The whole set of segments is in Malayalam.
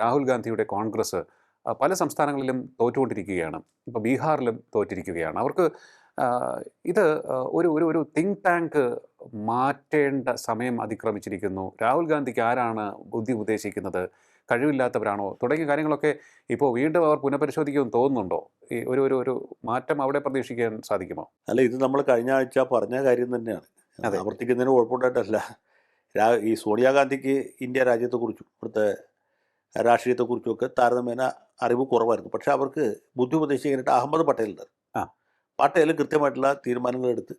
രാഹുൽ ഗാന്ധിയുടെ കോൺഗ്രസ് പല സംസ്ഥാനങ്ങളിലും തോറ്റുകൊണ്ടിരിക്കുകയാണ്. ഇപ്പോൾ ബീഹാറിലും തോറ്റിരിക്കുകയാണ്. അവർക്ക് ഇത് ഒരു ഒരു ഒരു തിങ്ക് ടാങ്ക് മാറ്റേണ്ട സമയം അതിക്രമിച്ചിരിക്കുന്നു. രാഹുൽ ഗാന്ധിക്ക് ആരാണ് ബുദ്ധി ഉദ്ദേശിക്കുന്നത്? കഴിവില്ലാത്തവരാണോ? തുടങ്ങിയ കാര്യങ്ങളൊക്കെ ഇപ്പോൾ വീണ്ടും അവർ പുനഃപരിശോധിക്കുമെന്ന് തോന്നുന്നുണ്ടോ? ഈ ഒരു ഒരു ഒരു മാറ്റം അവിടെ പ്രതീക്ഷിക്കാൻ സാധിക്കുമോ? അല്ല ഇത് നമ്മൾ കഴിഞ്ഞ ആഴ്ച പറഞ്ഞ കാര്യം തന്നെയാണ്. ആവർത്തിക്കുന്നതിന് കുഴപ്പമുണ്ടായിട്ടല്ല. ഈ സോണിയാഗാന്ധിക്ക് ഇന്ത്യ രാജ്യത്തെക്കുറിച്ചും ഇവിടുത്തെ രാഷ്ട്രീയത്തെക്കുറിച്ചും ഒക്കെ താരതമ്യേന അറിവ് കുറവായിരുന്നു. പക്ഷേ അവർക്ക് ബുദ്ധി ഉപദേശിക്കാനായിട്ട് അഹമ്മദ് പട്ടേലുണ്ട്. ആ. പട്ടേൽ കൃത്യമായിട്ടുള്ള തീരുമാനങ്ങളെടുത്ത്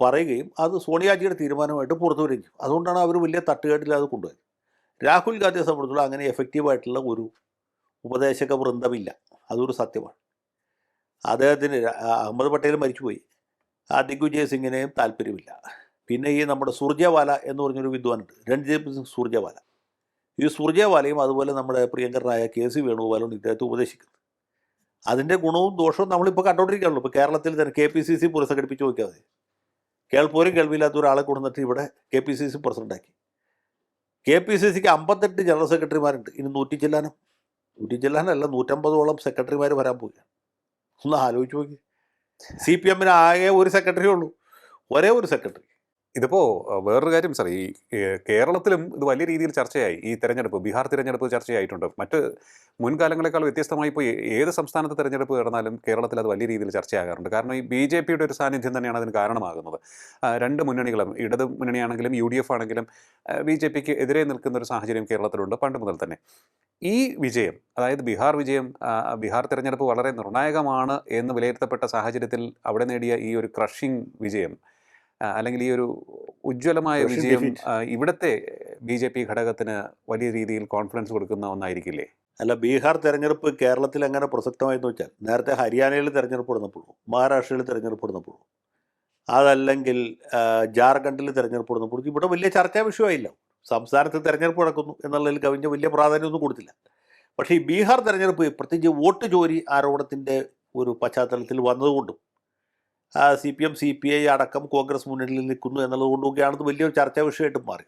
പറയുകയും അത് സോണിയാജിയുടെ തീരുമാനമായിട്ട് പുറത്തു വരികയും ചെയ്യും. അതുകൊണ്ടാണ് അവർ വലിയ തട്ടുകേട്ടിൽ അത് കൊണ്ടുപോയത്. രാഹുൽ ഗാന്ധിയെ സംബന്ധിച്ചുള്ള അങ്ങനെ എഫക്റ്റീവായിട്ടുള്ള ഒരു ഉപദേശക വൃന്ദമില്ല. അതൊരു സത്യമാണ്. അദ്ദേഹത്തിന് അഹമ്മദ് പട്ടേൽ മരിച്ചുപോയി. ആ ദിഗ്വിജയ് സിംഗിനെയും താല്പര്യമില്ല. പിന്നെ ഈ നമ്മുടെ സൂർജവാല എന്ന് പറഞ്ഞൊരു വിദ്വാനുണ്ട്. രൺദീപ് സിംഗ് സുർജേവാല. ഈ സുർജേവാലയും അതുപോലെ നമ്മുടെ പ്രിയങ്കരനായ കെ സി വേണുഗോപാലും ഇദ്ദേഹത്തെ ഉപദേശിക്കുന്നത് അതിന്റെ ഗുണവും ദോഷവും നമ്മളിപ്പോൾ കണ്ടുകൊണ്ടിരിക്കുകയാണല്ലോ ഇപ്പോൾ കേരളത്തിൽ തന്നെ കെ പി സി സി പുനഃസംഘടിപ്പിച്ച് നോക്കിയാൽ കേൾപ്പോരും കേൾവിയില്ലാത്ത ഒരാളെ കൊണ്ടുവന്നിട്ട് ഇവിടെ കെ പി സി സി പ്രസിഡന്റാക്കി കെ പി സി സിക്ക് അമ്പത്തെട്ട് ജനറൽ സെക്രട്ടറിമാരുണ്ട്. ഇനി നൂറ്റി ചെല്ലാനും? നൂറ്റി ചെല്ലാനല്ല നൂറ്റമ്പതോളം സെക്രട്ടറിമാർ വരാൻ പോവുകയാണ്. ഒന്ന് ആലോചിച്ച് നോക്കി സി പി എമ്മിന് ആകെ ഒരു സെക്രട്ടറി ഉള്ളൂ. ഒരേ ഒരു സെക്രട്ടറി. ഇതിപ്പോൾ വേറൊരു കാര്യം സാർ ഈ കേരളത്തിലും ഇത് വലിയ രീതിയിൽ ചർച്ചയായി. ഈ തെരഞ്ഞെടുപ്പ് ബീഹാർ തിരഞ്ഞെടുപ്പ് ചർച്ചയായിട്ടുണ്ട്. മറ്റ് മുൻകാലങ്ങളെക്കാൾ വ്യത്യസ്തമായി ഇപ്പോൾ ഏത് സംസ്ഥാനത്ത് തിരഞ്ഞെടുപ്പ് നടന്നാലും കേരളത്തിൽ അത് വലിയ രീതിയിൽ ചർച്ചയാകാറുണ്ട്. കാരണം ഈ ബി ജെ പിയുടെ ഒരു സാന്നിധ്യം തന്നെയാണ് അതിന് കാരണമാകുന്നത്. രണ്ട് മുന്നണികളും ഇടത് മുന്നണിയാണെങ്കിലും യു ഡി എഫ് ആണെങ്കിലും ബി ജെ പിക്ക് എതിരെ നിൽക്കുന്ന ഒരു സാഹചര്യം കേരളത്തിലുണ്ട് പണ്ട് മുതൽ തന്നെ. ഈ വിജയം അതായത് ബീഹാർ വിജയം ബീഹാർ തിരഞ്ഞെടുപ്പ് വളരെ നിർണായകമാണ് എന്ന് വിലയിരുത്തപ്പെട്ട സാഹചര്യത്തിൽ അവിടെ നേടിയ ഈ ഒരു ക്രഷിംഗ് വിജയം അല്ലെങ്കിൽ ഈ ഒരു ഉജ്ജ്വലമായ വിജയം. ഇവിടുത്തെ ബി ജെ പി ഘടകത്തിന് വലിയ രീതിയിൽ കോൺഫിഡൻസ് കൊടുക്കുന്ന ഒന്നായിരിക്കില്ലേ? അല്ല ബീഹാർ തെരഞ്ഞെടുപ്പ് കേരളത്തിൽ എങ്ങനെ പ്രസക്തമായെന്ന് വെച്ചാൽ നേരത്തെ ഹരിയാനയിൽ തെരഞ്ഞെടുപ്പ് നടന്നപ്പോഴും മഹാരാഷ്ട്രയിൽ തെരഞ്ഞെടുപ്പ് നടന്നപ്പോഴും അതല്ലെങ്കിൽ ജാർഖണ്ഡിൽ തെരഞ്ഞെടുപ്പ് നടന്നപ്പോഴും ഇവിടെ വലിയ ചർച്ചാ വിഷയമായില്ല. സംസ്ഥാനത്ത് തെരഞ്ഞെടുപ്പ് നടക്കുന്നു എന്നുള്ളതിൽ കവിഞ്ഞ വലിയ പ്രാധാന്യമൊന്നും കൊടുത്തില്ല. പക്ഷേ ഈ ബീഹാർ തെരഞ്ഞെടുപ്പ് പ്രത്യേകിച്ച് വോട്ട് ജോലി ആരോപണത്തിന്റെ ഒരു പശ്ചാത്തലത്തിൽ വന്നതുകൊണ്ടും C P M C P I അടക്കം കോൺഗ്രസ് മുന്നണിയിൽ നിൽക്കുന്നു എന്നുള്ളത് കൊണ്ടൊക്കെയാണ് വലിയൊരു ചർച്ചാ വിഷയമായിട്ട് മാറി.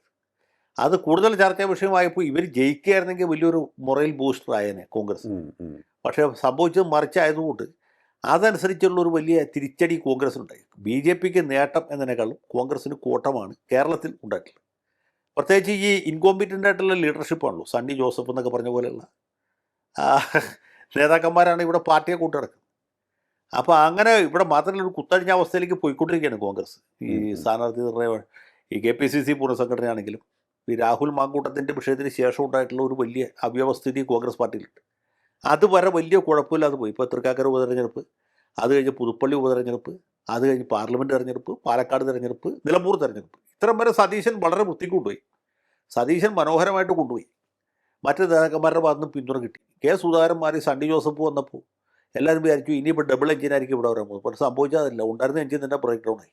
അത് കൂടുതൽ ചർച്ചാ വിഷയമായപ്പോൾ ഇവർ ജയിക്കുകയായിരുന്നെങ്കിൽ വലിയൊരു മൊറൈൽ ബൂസ്റ്റർ ആയേനെ കോൺഗ്രസ്. പക്ഷേ സംഭവിച്ചത് മറിച്ചായതുകൊണ്ട് അതനുസരിച്ചുള്ള ഒരു വലിയ തിരിച്ചടി കോൺഗ്രസിനുണ്ടായി ബി ജെ പിക്ക് നേട്ടം എന്നതിനേക്കാളും കോൺഗ്രസിന് കോട്ടമാണ് കേരളത്തിൽ ഉണ്ടായിട്ടുള്ളത്. പ്രത്യേകിച്ച് ഈ ഇൻകോമ്പിറ്റന്റ് ആയിട്ടുള്ള ലീഡർഷിപ്പാണല്ലോ സണ്ണി ജോസഫ് എന്നൊക്കെ പറഞ്ഞ പോലെയുള്ള നേതാക്കന്മാരാണ് ഇവിടെ പാർട്ടിയെ കൂട്ടിടക്കുന്നത് അപ്പോൾ അങ്ങനെ ഇവിടെ മാത്രമല്ല ഒരു കുത്തഴിഞ്ഞ അവസ്ഥയിലേക്ക് പോയിക്കൊണ്ടിരിക്കുകയാണ് കോൺഗ്രസ്. ഈ. സ്ഥാനാർത്ഥി നിർണയം ഈ കെ പി സി സി പുനഃസംഘടനയാണെങ്കിലും ഈ രാഹുൽ മാങ്കൂട്ടത്തിന്റെ വിഷയത്തിന് ശേഷം ഉണ്ടായിട്ടുള്ള ഒരു വലിയ അവ്യവസ്ഥിതി കോൺഗ്രസ് പാർട്ടിയിലുണ്ട്. അതുവരെ വലിയ കുഴപ്പമില്ലാതെ പോയി. ഇപ്പോൾ തൃക്കാക്കര ഉപതെരഞ്ഞെടുപ്പ് അത് കഴിഞ്ഞ് പുതുപ്പള്ളി ഉപതെരഞ്ഞെടുപ്പ് അത് കഴിഞ്ഞ് പാർലമെന്റ് തെരഞ്ഞെടുപ്പ് പാലക്കാട് തെരഞ്ഞെടുപ്പ് നിലമ്പൂർ തെരഞ്ഞെടുപ്പ്. ഇത്തരം വരെ സതീശൻ വളരെ വൃത്തിക്ക് കൊണ്ടുപോയി. സതീശൻ മനോഹരമായിട്ട് കൊണ്ടുപോയി. മറ്റു നേതാക്കന്മാരുടെ ഭാഗത്തുനിന്ന് പിന്തുണ കിട്ടി. കെ സുധാകരൻ മാറി സണ്ണി ജോസഫ് വന്നപ്പോൾ എല്ലാവരും വിചാരിച്ചു ഇനിയിപ്പോൾ ഡബിൾ എഞ്ചിനായിരിക്കും ഇവിടെ പോകുന്നത്. പക്ഷെ സംഭവിച്ചതല്ല ഉണ്ടായിരുന്ന എഞ്ചിൻ തന്നെ ബ്രേക്ക് ഡൗൺ ആയി.